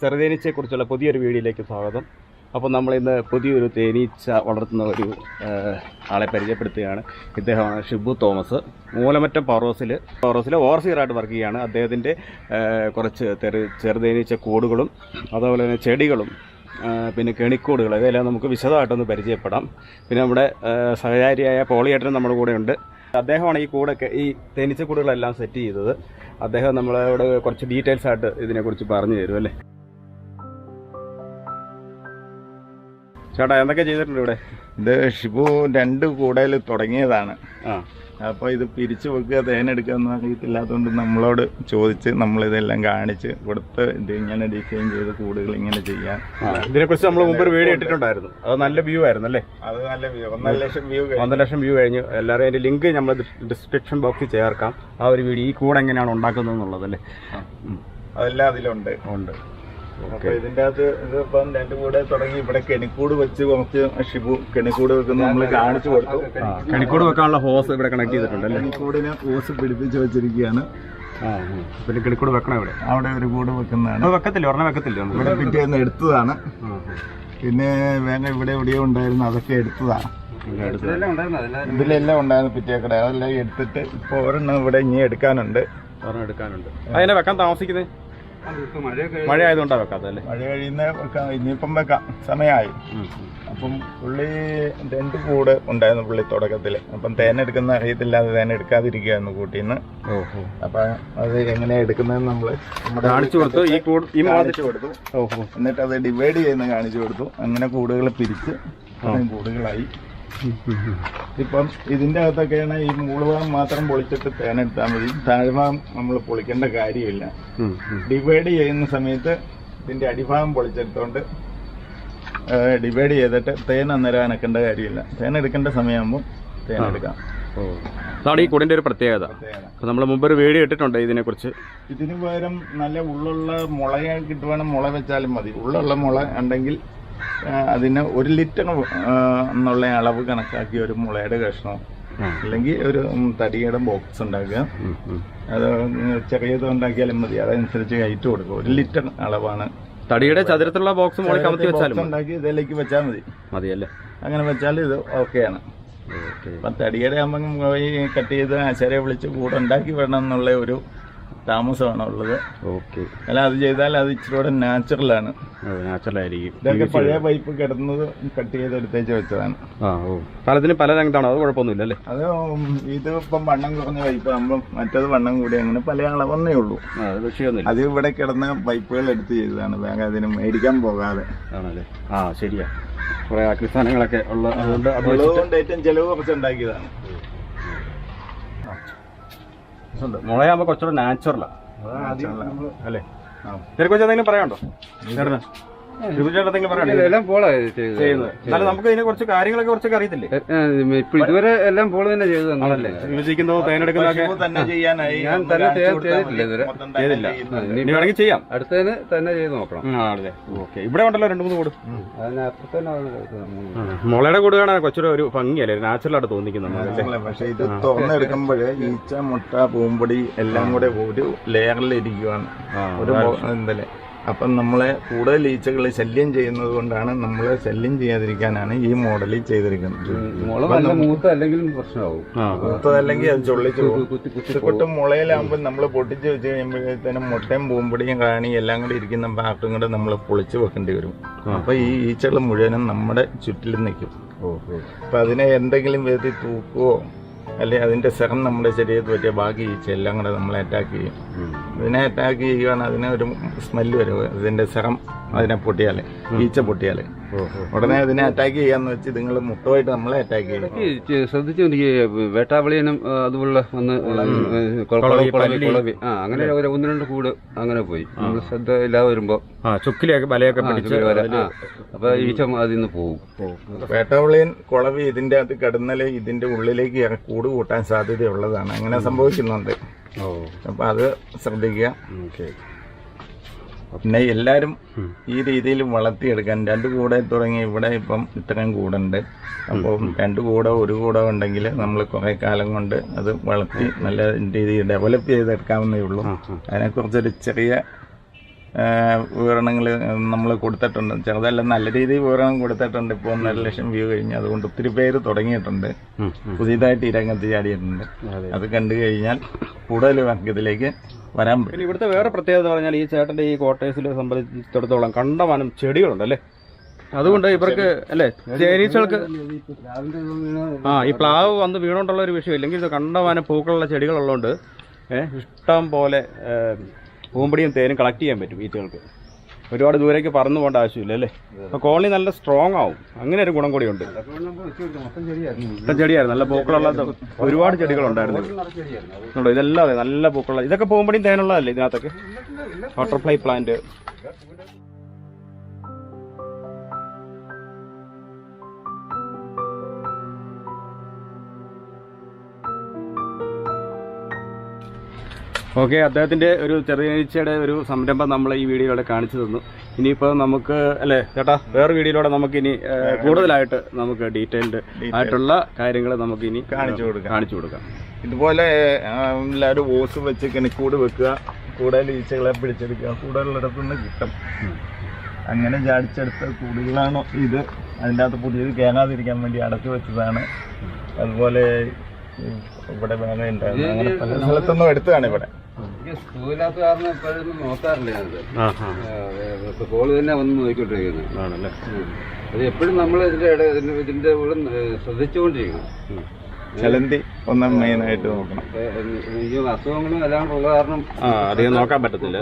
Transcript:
ചെറുതേനീച്ചയെക്കുറിച്ചുള്ള പുതിയൊരു വീഡിയോയിലേക്ക് സ്വാഗതം. അപ്പോൾ നമ്മൾ ഇന്ന് പുതിയൊരു തേനീച്ച വളർത്തുന്ന ഒരു ആളെ പരിചയപ്പെടുത്തുകയാണ് ഇദ്ദേഹമാണ് ഷിബു തോമസ്. മൂലമറ്റം പവറോസിൽ ഹൗസിൽ ഓവർസിയറായിട്ട് വർക്ക് ചെയ്യുകയാണ്. അദ്ദേഹത്തിന്റെ കുറച്ച് തെറി ചെറുതേനീച്ച കൂടുകളും അതുപോലെ തന്നെ ചെടികളും പിന്നെ കെണിക്കൂടുകൾ ഇതെല്ലാം നമുക്ക് വിശദമായിട്ടൊന്ന് പരിചയപ്പെടാം. പിന്നെ നമ്മുടെ സഹചാരിയായ പോളിയേട്ടനും നമ്മുടെ കൂടെ ഉണ്ട് അദ്ദേഹമാണ് ഈ കൂടൊക്കെ ഈ തേനീച്ചക്കൂടുകളെല്ലാം സെറ്റ് ചെയ്തത്. അദ്ദേഹം നമ്മളോട് കുറച്ച് ഡീറ്റെയിൽസ് ആയിട്ട് ഇതിനെക്കുറിച്ച് പറഞ്ഞു തരും അല്ലേ? ചേട്ടാ എന്തൊക്കെ ചെയ്തിട്ടുണ്ട് ഇവിടെ? ഇത് ഷിബു രണ്ട് കൂടയിൽ തുടങ്ങിയതാണ്. ആ. അപ്പോൾ ഇത് പിരിച്ചു വെക്കുക തേനെടുക്കുക എന്ന് അറിയത്തില്ലാത്തതുകൊണ്ട് നമ്മളോട് ചോദിച്ച് നമ്മളിതെല്ലാം കാണിച്ച് കൊടുത്ത് ഇത് ഇങ്ങനെ ഡിസൈൻ ചെയ്ത് കൂടുകൾ ഇങ്ങനെ ചെയ്യാൻ. ഇതിനെ ഇതിനെക്കുറിച്ച് നമ്മൾ മുമ്പ് ഒരു വീഡിയോ ഇട്ടിട്ടുണ്ടായിരുന്നു. അത് നല്ല വ്യൂ ആയിരുന്നു അല്ലേ? അത് നല്ല വ്യൂ ഒന്നര ലക്ഷം വ്യൂ ഒന്നര ലക്ഷം വ്യൂ കഴിഞ്ഞു. എല്ലാവരും അതിന്റെ ലിങ്ക് നമ്മൾ ഡിസ്ക്രിപ്ഷൻ ബോക്സിൽ ചേർക്കാം. ആ ഒരു വീഡിയോ ഈ കൂടെ എങ്ങനെയാണ് ഉണ്ടാക്കുന്നത് എന്നുള്ളത് അല്ലേ അതെല്ലാം അതിലുണ്ട്. ഉണ്ട്. അപ്പൊ ഇതിന്റെ അകത്ത് ഇതിപ്പം രണ്ട് കൂടെ തുടങ്ങി. ഇവിടെ കെണിക്കൂട് വെച്ച് കുറച്ച് ഷിബു കെണിക്കൂട് വെക്കുന്ന നമ്മൾ കാണിച്ചു കൊടുത്തു. കണിക്കൂട് വെക്കാനുള്ള ഹോസ് ഇവിടെ കണക്ട് ചെയ്തിട്ടുണ്ട് അല്ലേ? കെണിക്കൂടിനെ ഹോസ് പിടിപ്പിച്ച് വെച്ചിരിക്കുകയാണ്. ആ പിന്നെ കണിക്കൂട് വെക്കണം ഇവിടെ? അവിടെ ഒരു കൂട് വെക്കുന്നതാണ്. വെക്കത്തില്ല? ഒരെണ്ണം വെക്കത്തില്ല നമ്മൾ ഇവിടെ പിറ്റേന്ന് എടുത്തതാണ്. പിന്നെ വേറെ ഇവിടെ എവിടെയോ ഉണ്ടായിരുന്നു. അതൊക്കെ എടുത്തതാണ്. ഇതിലെല്ലാം ഉണ്ടായിരുന്നു? പിറ്റേക്കട. അതെല്ലാം എടുത്തിട്ട് ഇപ്പോൾ ഒരെണ്ണം ഇവിടെ ഇനി എടുക്കാനുണ്ട്. ഒരെണ്ണം എടുക്കാനുണ്ട്. അതിനെ വെക്കാൻ താമസിക്കുന്നത് മഴ ആയതുകൊണ്ടാണ് വെക്കാത്തല്ലേ മഴ കഴിയുന്ന വെക്കാം ഇനിയിപ്പം വെക്കാം. സമയമായി. അപ്പം പുള്ളി രണ്ട് കൂട് ഉണ്ടായിരുന്നു പുള്ളി തുടക്കത്തിൽ അപ്പം തേനെടുക്കുന്ന അറിയത്തില്ലാതെ തേൻ എടുക്കാതിരിക്കുകയായിരുന്നു കൂട്ടിന്ന്. ഓഹോ. അപ്പം അത് എങ്ങനെയാ എടുക്കുന്നതെന്ന് നമ്മൾ നമ്മുടെ കാണിച്ചു കൊടുത്തു. ഈ കൂട് ഈ കാണിച്ചു കൊടുത്തു. ഓഹോ. എന്നിട്ട് അത് ഡിവൈഡ് ചെയ്യുന്ന കാണിച്ചു കൊടുത്തു. അങ്ങനെ കൂടുകൾ പിരിച്ച് കൂടുകളായി. ഇപ്പം ഇതിന്റെ അകത്തൊക്കെയാണ് ഈ മൂളുഭാഗം മാത്രം പൊളിച്ചിട്ട് തേനെടുത്താൽ മതി. താഴ്ഭാഗം നമ്മൾ പൊളിക്കേണ്ട കാര്യമില്ല. ഡിവൈഡ് ചെയ്യുന്ന സമയത്ത് ഇതിന്റെ അടിഭാഗം പൊളിച്ചെടുത്തോണ്ട് ഡിവൈഡ് ചെയ്തിട്ട് തേൻ അന്നേരം അനക്കേണ്ട കാര്യമില്ല. തേൻ എടുക്കേണ്ട സമയമാകുമ്പോൾ തേൻ എടുക്കാം. അതാണ് ഈ കുടിന്റെ ഒരു പ്രത്യേകത. നമ്മൾ മുമ്പ് ഒരു വീഡിയോ ഇട്ടിട്ടുണ്ട് ഇതിനെ കുറിച്ച് ഇതിന് പകരം നല്ല ഉള്ളുള്ള മുളയെ കിട്ടുവാണെങ്കിൽ മുള വെച്ചാലും മതി. ഉള്ളുള്ള മുള ഉണ്ടെങ്കിൽ അതിന് ഒരു ലിറ്റർ എന്നുള്ള അളവ് കണക്കാക്കി ഒരു മുളയുടെ കഷ്ണം അല്ലെങ്കിൽ ഒരു തടിയുടെ ബോക്സ് ഉണ്ടാക്കുക. അത് ചെറിയത് ഉണ്ടാക്കിയാലും മതി. അതനുസരിച്ച് കയറ്റി കൊടുക്കുക. ഒരു ലിറ്റർ അളവാണ്. തടിയുടെ ചതുരത്തിലുള്ള ബോക്സ് മുകളിൽ കമത്തി വെച്ചാലും ഉണ്ടാക്കി ഇതിലേക്ക് വെച്ചാൽ മതി. മതിയല്ലേ? അങ്ങനെ വെച്ചാൽ ഇത് ഓക്കെയാണ്. അപ്പം തടിയുടെ ആകുമ്പം പോയി കട്ട് ചെയ്ത് ആശാരെ വിളിച്ച് കൂടെ ഉണ്ടാക്കി വേണം എന്നുള്ള ഒരു താമസമാണ് ഉള്ളത് ഓക്കെ. അല്ല അത് ചെയ്താൽ അത് ഇച്ചിരി നാച്ചുറലാണ് നാച്ചുറൽ ആയിരിക്കും. ഇതൊക്കെ പഴയ പൈപ്പ് കിടന്നത് കട്ട് ചെയ്ത് എടുത്തേച്ച് വെച്ചതാണ്. ആ ഓ. പലതിനും പല രംഗത്താണോ? അത് കുഴപ്പമൊന്നുമില്ല അല്ലേ? അത് ഇത് ഇപ്പം വണ്ണം കുറഞ്ഞ പൈപ്പ് ആകുമ്പോൾ മറ്റത് വണ്ണം കൂടി അങ്ങനെ പല അളവന്നേ ഉള്ളൂ. അത് ഇവിടെ കിടന്ന പൈപ്പുകൾ എടുത്ത് ചെയ്തതാണ്. വേഗം അതിന് മേടിക്കാൻ പോകാതെ. ആണല്ലേ? ആ ശരിയാ. കുറെ അടിസ്ഥാനങ്ങളൊക്കെ ഉള്ള അതുകൊണ്ട് ഏറ്റവും ചെലവ് കുറച്ച് ഉണ്ടാക്കിയതാണ്. ഉണ്ട്. മുളയാകുമ്പോ കുറച്ചുകൂടെ നാച്ചുറലാ അല്ലേ? ഇതിനെക്കുറിച്ച് എന്തെങ്കിലും പറയാനുണ്ടോ? ചേട്ടന്? എല്ലാം പോളാ ചെയ്യുന്നത്. എന്നാലും നമുക്ക് ഇതിനെ കുറച്ച് കാര്യങ്ങളൊക്കെ കുറച്ചൊക്കെ അറിയത്തില്ലേ? ഇപ്പൊ ഇതുവരെ എല്ലാം പോൾ തന്നെ ചെയ്തു വിഭജിക്കുന്നതോ തേനെടുക്കുന്നതൊക്കെ ഞാൻ തന്നെ കാണിച്ചു ചെയ്തിട്ടില്ല ഇതുവരെ. ചെയ്തില്ല. ചെയ്യുന്നത്. ഇനി വേണമെങ്കിൽ ചെയ്യാം. അടുത്തതിന് തന്നെ ചെയ്ത് നോക്കണം. ആ, ആണല്ലേ. ഓക്കെ. ഇവിടെ ഉണ്ടല്ലോ രണ്ട് മൂന്ന് കൂട്. മുളയുടെ കൂട് കാണാൻ കൊച്ചൊരു ഒരു ഭംഗിയല്ലേ? നാച്ചുറൽ ആയിട്ട് തോന്നിക്കുന്നു പക്ഷേ പക്ഷെ ഇത് തുറന്നെടുക്കുമ്പോൾ ഈച്ച മുട്ട പൂമ്പൊടി എല്ലാം കൂടെ ഒരു ലെയറിൽ ഇരിക്കുവാണ്. ഒരു എന്തല്ലേ അപ്പം നമ്മളെ കൂടുതൽ ഈച്ചകൾ ശല്യം ചെയ്യുന്നത് കൊണ്ടാണ് നമ്മളെ ശല്യം ചെയ്യാതിരിക്കാനാണ് ഈ മോഡലിൽ ചെയ്തിരിക്കുന്നത്. മൂത്തതല്ലെങ്കിൽ അത് ചൊള്ളിച്ചു കുത്തിക്കൊട്ട് മുളയിലാകുമ്പോൾ നമ്മൾ പൊട്ടിച്ച് വെച്ച് കഴിയുമ്പോഴത്തേനും മുട്ടയും പൂമ്പൊടിയും കാണി എല്ലാം കൂടി ഇരിക്കുന്ന പാർട്ടും കൂടെ നമ്മൾ പൊളിച്ച് വെക്കേണ്ടി വരും. അപ്പൊ ഈ ഈച്ചകൾ മുഴുവനും നമ്മുടെ ചുറ്റിലും നിൽക്കും. അപ്പൊ അതിനെ എന്തെങ്കിലും വിധത്തിൽ തൂക്കുകയോ അല്ലെങ്കിൽ അതിന്റെ സെറം നമ്മുടെ ശരീരത്തിൽ പറ്റിയ ബാക്കി ഈച്ച എല്ലാം കൂടെ നമ്മളെ അറ്റാക്ക് ചെയ്യും. അതിനെ അറ്റാക്ക് ചെയ്യുകയാണ് അതിനെ ഒരു സ്മെല്ല് വരും. അതിന്റെ സെറം അതിനെ പൊട്ടിയാൽ ഈച്ച പൊട്ടിയാൽ. ഉടനെ അതിനെ അറ്റാക്ക് ചെയ്യാന്ന് വെച്ച് നിങ്ങൾ മുട്ടമായിട്ട് നമ്മളെ അറ്റാക്ക് ചെയ്യും ശ്രദ്ധിച്ചു എനിക്ക് വേട്ടാവളിയനും അതുപോലെ വന്ന് കുളവി, ആ അങ്ങനെ ഒരു ഒന്ന് രണ്ട് കൂട് അങ്ങനെ പോയി. നമ്മൾ ശ്രദ്ധ ഇല്ലാതെ വരുമ്പോ ആ ചുക്കിലൊക്കെ വലയൊക്കെ അപ്പൊ ഈച്ച അതിൽ നിന്ന് പോകും. വേട്ടാവളിയൻ കുളവി ഇതിന്റെ അകത്ത് കടന്നലേ ഇതിന്റെ ഉള്ളിലേക്ക് കൂട് കൂട്ടാൻ സാധ്യതയുള്ളതാണ്. അങ്ങനെ സംഭവിക്കുന്നുണ്ട്. ഓ. അപ്പൊ അത് ശ്രദ്ധിക്കുക. ഓക്കെ. പിന്നെ എല്ലാവരും ഈ രീതിയിൽ വളർത്തിയെടുക്കാൻ രണ്ട് കൂടെ തുടങ്ങി ഇവിടെ ഇപ്പം ഇത്രയും കൂടുണ്ട്. അപ്പം രണ്ട് കൂടെ ഒരു കൂടെ ഉണ്ടെങ്കിൽ നമ്മൾ കുറെ കാലം കൊണ്ട് അത് വളർത്തി നല്ല രീതിയിൽ ഡെവലപ്പ് ചെയ്തെടുക്കാവുന്നേ ഉള്ളൂ. അതിനെക്കുറിച്ചൊരു ചെറിയ വിവരണങ്ങൾ നമ്മൾ കൊടുത്തിട്ടുണ്ട്. ചെറുതെല്ലാം നല്ല രീതിയിൽ വിവരണം കൊടുത്തിട്ടുണ്ട്. ഇപ്പോൾ ഒന്നര ലക്ഷം വ്യൂ കഴിഞ്ഞ് അതുകൊണ്ട് ഒത്തിരി പേര് തുടങ്ങിയിട്ടുണ്ട്. പുതിയതായിട്ട് ഈ രംഗത്ത് ചാടിയിട്ടുണ്ട്. അത്. കണ്ടു കഴിഞ്ഞാൽ കൂടുതൽ ഇതിലേക്ക് വരാൻ പിന്നെ ഇവിടുത്തെ വേറെ പ്രത്യേകത പറഞ്ഞാൽ ഈ ചേട്ടന്റെ ഈ കോട്ടേഴ്സിൽ സംബന്ധിച്ചിടത്തോളം കണ്ടമാനം ചെടികളുണ്ട് അല്ലേ അതുകൊണ്ട് ഇവർക്ക് അല്ലേ തേനീച്ചകൾക്ക് ആ ഈ പ്ലാവ് വന്ന് വീണോണ്ടുള്ള ഒരു വിഷയം ഇല്ലെങ്കിൽ ഇത് കണ്ടമാനം പൂക്കളുള്ള ചെടികളുള്ളതുകൊണ്ട് ഇഷ്ടം പോലെ പൂമ്പടിയും തേനും കളക്ട് ചെയ്യാൻ പറ്റും ഈച്ചകൾക്ക്. ഒരുപാട് ദൂരേക്ക് പറന്നു പോകേണ്ട ആവശ്യമില്ല അല്ലേ? അപ്പോൾ കോളനി നല്ല സ്ട്രോങ് ആവും. അങ്ങനെ ഒരു ഗുണം കൂടിയുണ്ട്. മൊത്തം ചെടിയായിരുന്നു. നല്ല പൂക്കളുള്ള ഒരുപാട് ചെടികളുണ്ടായിരുന്നു ഇതെല്ലാം അതെ നല്ല പൂക്കളുള്ള ഇതൊക്കെ പോകുമ്പോഴേ തേനുള്ളതല്ലേ ഇതിനകത്തൊക്കെ? ബട്ടർഫ്ലൈ പ്ലാന്റ് ഓക്കെ അദ്ദേഹത്തിന്റെ ഒരു ചെറിയച്ചയുടെ ഒരു സംരംഭം നമ്മൾ ഈ വീഡിയോയിലൂടെ കാണിച്ചു തന്നു. ഇനിയിപ്പോൾ നമുക്ക് അല്ലേ ചേട്ടാ വേറെ വീഡിയോയിലൂടെ നമുക്ക് ഇനി കൂടുതലായിട്ട് നമുക്ക് ഡീറ്റെയിൽഡ് ആയിട്ടുള്ള കാര്യങ്ങൾ നമുക്ക് ഇനി കാണിച്ചു കൊടുക്കാം. കാണിച്ചു കൊടുക്കാം. ഇതുപോലെ എല്ലാവരും ഓസ് വെച്ച് കിണിക്കൂട് വെക്കുക കൂടുതൽ ഈച്ചകളെ പിടിച്ചെടുക്കുക കൂടുതലുള്ളിടത്തു നിന്ന് കിട്ടും. അങ്ങനെ ചാടിച്ചെടുത്ത കൂടുകളാണ് ഇത്. അതിന്റെ അകത്ത് പുതിയത് കയറാതിരിക്കാൻ വേണ്ടി അടച്ചു വെച്ചതാണ്. അതുപോലെ ഇവിടെ വേറെ ഉണ്ടായിരുന്നു അങ്ങനെ പല സ്ഥലത്തൊന്നും എടുത്തതാണ് ഇവിടെ. സ്കൂളില്ലാത്ത കാരണം ഇപ്പോഴൊന്നും നോക്കാറില്ല ഞാനത്. ആ തന്നെ വന്ന് നോക്കിക്കൊണ്ടിരിക്കുന്നത് ആണല്ലേ? അത് എപ്പോഴും നമ്മൾ ഇതിന്റെ ഇട ഇതിന്റെ കൂടെ ശ്രദ്ധിച്ചുകൊണ്ടിരിക്കണം. ചലന്തി ഒന്ന് മെയിനായിട്ട് നോക്കണം. ഏ, ഈ അസുഖങ്ങളും എല്ലാം ഉള്ള കാരണം അധികം നോക്കാൻ പറ്റത്തില്ല.